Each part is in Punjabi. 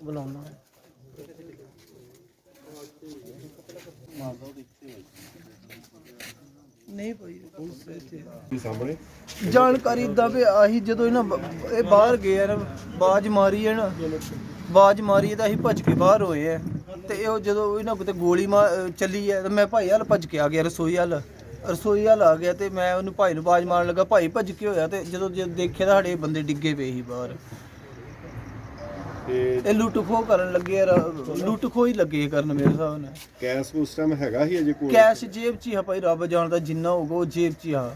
ਬੁਲਾਉਣਾ ਨਹੀਂ ਭਾਈ ਪੁਲਿਸ ਇੱਥੇ ਸਾਹਮਣੇ ਜਾਣਕਾਰੀ ਦਾ ਵੀ ਆਹੀ ਜਦੋਂ ਇਹਨਾਂ ਬ- ਇਹ ਬਾਹਰ ਗਏ ਆ ਨਾ, ਬਾਜ ਮਾਰੀ ਹੈ ਨਾ, ਬਾਜ ਮਾਰੀ ਹੈ ਤਾਂ ਅਸੀਂ ਭੱਜ ਕੇ ਬਾਹਰ ਹੋਏ ਆ। ਤੇ ਉਹ ਜਦੋਂ ਇਹਨਾਂ ਕੋਤੇ ਗੋਲੀ ਮਾ- ਅਹ ਚੱਲੀ ਹੈ ਤੇ ਮੈਂ ਭਾਈ ਹਾਲ ਭੱਜ ਕੇ ਆ ਗਿਆ ਰਸੋਈ ਹਾਲ ਰਸੋਈ ਹਾਲ ਆ ਗਿਆ ਤੇ ਮੈਂ ਉਹਨੂੰ ਭਾਈ ਨੂੰ ਬਾਜ ਮਾਰਨ ਲੱਗਾ ਭਾਈ ਭੱਜ ਕੇ ਹੋਇਆ? ਤੇ ਜਦੋਂ ਜਦ ਦੇਖਿਆ ਤਾਂ ਸਾਡੇ ਬੰਦੇ ਡਿੱਗੇ ਪਏ ਸੀ ਬਾਹਰ। ਤੇ ਇਹ ਲੁੱਟ ਖੋਹ ਕਰਨ ਲੱਗੇ ਆ ਰ- ਲੁੱਟ ਖੋਹ ਹੀ ਲੱਗੇ ਕਰਨ ਮੇਰੇ ਹਿਸਾਬ ਨਾਲ। ਕੈਸ਼ ਉਸ ਟਾਈਮ ਹੈਗਾ ਹੀ ਅਜੇ ਕੋਲ ਕੈਸ਼ ਜੇਬ 'ਚ ਹੀ ਆ ਭਾਈ ਰੱਬ ਜਾਣਦਾ ਜਿੰਨਾ ਹੋਊਗਾ ਉਹ ਜੇਬ 'ਚ ਹੀ ਆ।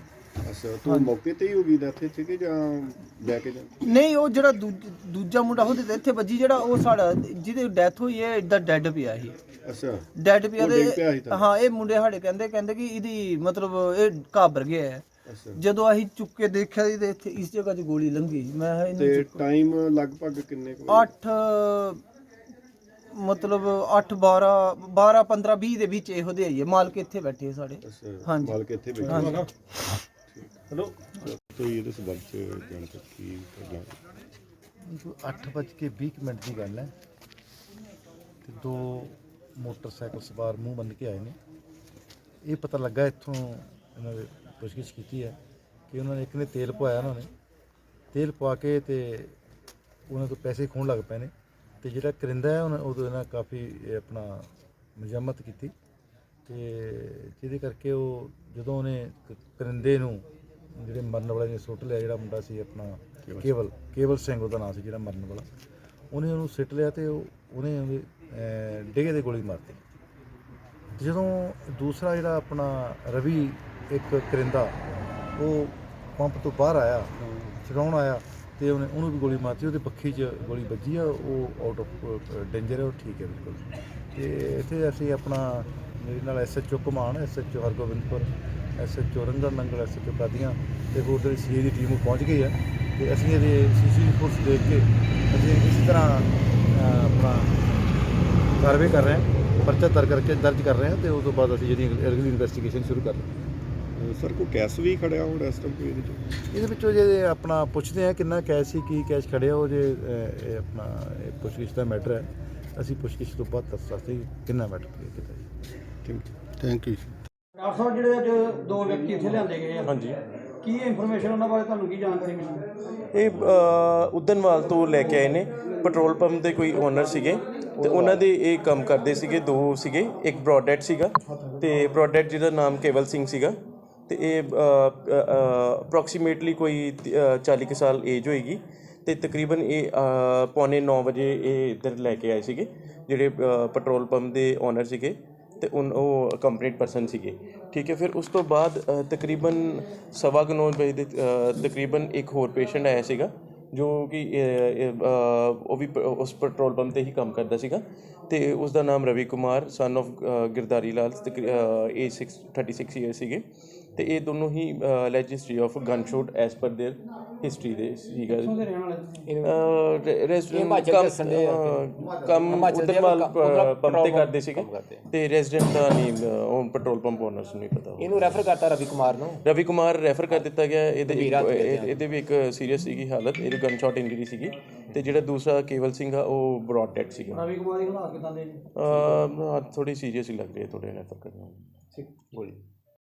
ਅੱਛਾ ਤੂੰ ਮੌਕੇ ਤੇ ਹੀ ਹੋ ਗਈ ਇੱਥੇ ਕਿ ਜਾਂ ਲੈ ਕੇ ਜਾ ਨਹੀਂ ਉਹ ਜਿਹੜਾ ਦੂਜ- ਦੂਜਾ ਮੁੰਡਾ ਉਹਦੇ ਤੇ ਇੱਥੇ ਵੱਜੀ ਜਿਹੜਾ ਉਹ ਸਾਡਾ ਜਿਹਦੀ ਡੈਥ ਹੋਈ ਹੈ ਇਦਾਂ ਡੈੱਡ ਪਿਆ ਸੀ। ਅੱਛਾ। ਡੈੱਡ ਪਿਆ ਉਹ ਡਿੱਗ ਪਿਆ ਸੀ ਤੇ। ਤਾਂ। ਹਾਂ ਇਹ ਮੁੰਡੇ ਸਾਡੇ ਕਹਿੰਦੇ ਕਹਿੰਦੇ ਕਿ ਇਹਦੀ ਮਤਲਬ ਇਹ ਘਾਬਰ ਗਿਆ ਹੈ। ਅੱਛਾ। ਜਦੋਂ ਅਸੀਂ ਚੁੱਕ ਕੇ ਦੇਖਿਆ ਸੀ ਤੇ ਇੱਥੇ ਇਸ ਜਗ੍ਹਾ 'ਚ ਗੋਲੀ ਲੰਗੀ ਮੈਂ ਕਿਹਾ ਤੇ ਇਹਨੂੰ ਟਾਈਮ ਲਗਭਗ ਕਿੰਨੇ ਕੁ 8 ਮਤਲਬ 8 12 12 15 20 ਦੇ ਵਿੱਚ ਇਹੋ ਦੇ ਆਈਏ ਮਾਲਕ ਇੱਥੇ ਬੈਠੇ ਸਾਡੇ। ਅੱਛਾ ਹਾਂਜੀ। ਮਾਲਕ ਇੱਥੇ ਬੈਠੇ ਹਾਂਜੀ। ਹੈਲੋ। ਕੋਈ ਇਹਦੇ ਸਬੰਧ ਚ ਜਾਣਕਾਰੀ ਕੀ ਕਰਨਾ ਵੱਜ ਕੇ 20 ਮਿੰਟ ਦੀ ਗੱਲ ਹੈ। ਤੇ ਦੋ ਮੋਟਰਸਾਈਕਲ ਸਵਾਰ ਮੂੰਹ ਬੰਨ ਕੇ ਆਏ ਨੇ। ਇਹ ਪਤਾ ਲੱਗਾ ਇੱਥੋਂ ਇਹਨਾਂ ਦੇ ਪੁੱਛਗਿੱਛ ਕੀਤੀ ਹੈ ਕਿ ਉਹਨਾਂ ਨੇ ਇੱਕ ਨੇ ਤੇਲ ਪਵਾਇਆ ਉਹਨਾਂ। ਨੇ ਤੇਲ ਪਵਾ ਕੇ ਤੇ ਉਹਨਾਂ ਤੋਂ ਪੈਸੇ ਖੋਣ ਲੱਗ ਪਏ ਨੇ ਤੇ ਜਿਹੜਾ ਕਰਿੰਦਾ ਹੈ ਉਹਨਾਂ ਉਹਦੇ ਨਾਲ ਕਾਫੀ ਆਪਣਾ ਮਜਮਤ ਕੀਤੀ। ਤੇ ਜਿਹਦੇ ਕਰਕੇ ਉਹ ਜਦੋਂ ਉਹਨੇ ਕਰਿੰਦੇ ਨੂੰ ਜਿਹੜੇ ਮਰਨ ਵਾਲੇ ਨੇ ਸੁੱਟ ਲਿਆ ਜਿਹੜਾ ਮੁੰਡਾ ਸੀ ਆਪਣਾ ਕੇਵਲ ਕੇਵਲ ਸਿੰਘ ਉਹਦਾ ਨਾਮ ਸੀ ਜਿਹੜਾ ਮਰਨ ਵਾਲਾ। ਉਹਨੇ ਉਹਨੂੰ ਸਿੱਟ ਲਿਆ ਤੇ ਉਹ ਉਹਨੇ ਡਿੱਗੇ ਦੇ ਗੋਲੀ ਮਾਰਤੀ। ਜਦੋਂ ਦੂਸਰਾ ਜਿਹੜਾ ਆਪਣਾ ਰਵੀ ਇੱਕ ਕਰਿੰਦਾ, ਉਹ ਪੰਪ ਤੋਂ ਬਾਹਰ ਆਇਆ, ਛਡਾਉਣ ਆਇਆ ਤੇ ਉਹਨੇ ਉਹਨੂੰ ਵੀ ਗੋਲੀ ਮਾਰਤੀ, ਉਹਦੇ ਪੱਖੀ 'ਚ ਗੋਲੀ ਵੱਜੀ ਆ, ਉਹ ਆਊਟ ਆਫ ਡੇਂਜਰ ਹੈ ਉਹ ਠੀਕ ਹੈ ਬਿਲਕੁਲ। ਤੇ ਇੱਥੇ ਅਸੀਂ ਆਪਣਾ ਮੇਰੇ ਨਾਲ ਐਸਐਚਓ ਕਮਾਨ SHO Hargobindpur SHO Rangar Nangal SHO Qadian ਤੇ ਹੋਰ ਜਿਹੜੀ ਸੀਏ ਦੀ ਟੀਮ ਪਹੁੰਚ ਗਈ ਆ। ਤੇ ਅਸੀਂ ਇਹਦੇ ਸੀਸੀਟੀਵੀ ਫੋਰਸ ਦੇਖ ਕੇ ਅਸੀਂ ਇਸ ਤਰ੍ਹਾਂ ਆਪਣਾ ਕਾਰਵਾਈ ਕਰ ਰਹੇ ਹਾਂ ਪਰਚਾ ਦਰਜ ਕਰਕੇ ਦਰਜ ਕਰ ਰਹੇ ਹਾਂ ਤੇ ਉਸ ਤੋਂ ਬਾਅਦ ਅਸੀਂ ਜਿਹੜੀ ਅਗਲੀ ਇਨਵੈਸਟੀਗੇਸ਼ਨ ਸ਼ੁਰੂ ਕਰ ਰਹੇ ਹਾਂ ਸਰ ਕੋਈ ਕੈਸ਼ ਵੀ ਖੜਿਆ ਹੁਣ ਇਸ ਟਾਈਮ ਕੋਈ ਇਹਦੇ ਚ? ਇਹਦੇ ਵਿੱਚੋਂ ਜੇ ਆਪਣਾ ਪੁੱਛਦੇ ਆ ਕਿੰਨਾ ਕੈਸ਼ ਸੀ ਕੀ ਕੈਸ਼ ਖੜਿਆ ਉਹ ਜੇ ਅਹ, ਇਹ ਆਪਣਾ ਇਹ ਪੁੱਛਗਿੱਛ ਦਾ ਮੈਟਰ ਹੈ ਅਸੀਂ ਪੁੱਛਗਿੱਛ ਤੋਂ ਬਾਅਦ ਦੱਸ ਸਕਦੇ ਹਾਂ ਕਿ ਕਿੰਨਾ ਮੈਟਰ ਕਲੀਅਰ ਕੀਤਾ ਜੀ। Thank thank you doctor sahib ਜਿਹੜੇ ਅੱਜ ਦੋ ਵਿਅਕਤੀ ਇੱਥੇ ਲਿਆਂਦੇ ਗਏ ਆ। ਹਾਂਜੀ। ਕੀ ਇਨਫੋਰਮੇਸ਼ਨ ਉਹਨਾਂ ਬਾਰੇ ਤੁਹਾਨੂੰ ਕੀ ਜਾਣਕਾਰੀ ਮਿਲੀ? ਇਹ ਅ, ਉਦਨਵਾਲ ਤੋਂ ਲੈ ਕੇ ਆਏ ਨੇ। ਪੈਟਰੋਲ ਪੰਪ ਦੇ ਕੋਈ ਓਨਰ ਸੀਗੇ ਤੇ ਉਹਨਾਂ ਦੇ ਇਹ ਕੰਮ ਕਰਦੇ ਸੀਗੇ ਦੋ ਸੀਗੇ ਇੱਕ ਬ੍ਰੌਡਹੈਡ ਸੀਗਾ ਤੇ ਬ੍ਰੌਡਹੈਡ ਜਿਹਦਾ ਨਾਮ ਕੇਵਲ ਸਿੰਘ ਸੀਗਾ ਤੇ ਇਹ ਅਪਰੋਕਸੀਮੇਟਲੀ ਕੋਈ ਤ- 40 ਕੁ ਸਾਲ ਏਜ ਹੋਏਗੀ ਤੇ ਤਕਰੀਬਨ ਇਹ ਪੌਣੇ 9 ਵਜੇ ਇਹ ਇੱਧਰ ਲੈ ਕੇ ਆਏ ਸੀਗੇ ਜਿਹੜੇ ਪੈਟਰੋਲ ਪੰਪ ਦੇ ਓਨਰ ਸੀਗੇ। ਤੇ ਉਨ ਉਹ ਕੰਪਲੀਟ ਪਰਸਨ ਸੀਗੇ। ਠੀਕ ਹੈ, ਫਿਰ ਉਸ ਤੋਂ ਬਾਅਦ ਤਕਰੀਬਨ ਸਵਾ ਕੁ ਨੌ ਵਜੇ ਦੇ ਤਕਰੀਬਨ ਇੱਕ ਹੋਰ ਪੇਸ਼ੈਂਟ ਆਇਆ ਸੀਗਾ। ਜੋ ਕਿ ਅ, ਅ, ਉਹ ਵੀ ਪ- ਉਸ ਪੈਟਰੋਲ ਪੰਪ ਤੇ ਹੀ ਕੰਮ ਕਰਦਾ ਸੀਗਾ ਤੇ ਉਸ ਦਾ ਨਾਮ Ravi Kumar son of Girdhari Lal a 6 36 year ਸੀਗੇ ਤੇ ਇਹ ਦੋਨੋਂ ਹੀ alleged history of gun shoot S ਪਰ देयर ਹਿਸਟਰੀ ਦੇ ਸੀਗਾ ਰੈਜ਼ੀਡੈਂਟ ਕੰਮ ਉਦਰਮਾਲ ਪੰਪ ਤੇ ਕਰਦੇ ਸੀਗੇ ਤੇ ਰੈਜ਼ੀਡੈਂਟ ਦਾ ਨਹੀਂ ਉਹ ਪੈਟਰੋਲ ਪੰਪ ਓਨਰਸ ਨੂੰ ਨਹੀਂ ਪਤਾ ਇਹਨੂੰ ਰੈਫਰ ਕਰਤਾ ਰਵੀ ਕੁਮਾਰ ਨੂੰ ਰਵੀ ਕੁਮਾਰ ਰੈਫਰ ਕਰ ਦਿੱਤਾ ਗਿਆ ਇਹਦੇ ਇਹ- ਇਹਦੇ ਵੀ ਇੱਕ ਸੀਰੀਅਸ ਸੀਗੀ ਹਾਲਤ ਇਹਦੇ ਉਹਦੀ ਗਨ ਸ਼ਾਟ ਇੰਜਰੀ ਸੀਗੀ ਤੇ ਜਿਹੜਾ ਦੂਸਰਾ ਕੇਵਲ ਸਿੰਘ ਆ ਉਹ ਬ੍ਰੌਡ ਡੈਡ ਸੀਗਾ। ਰਵੀ ਕੁਮਾਰ ਦੀ ਹਾਲਾਤ ਕਿਦਾਂ ਦੇ ਜੀ ਅ ਥੋੜੀ ਸੀਰੀਅਸ ਹੀ ਲੱਗ ਰਹੀ ਥੋੜੇ ਨਾਲ। ਫ਼ਰਕ ਠੀਕ। ਗੋਲੀ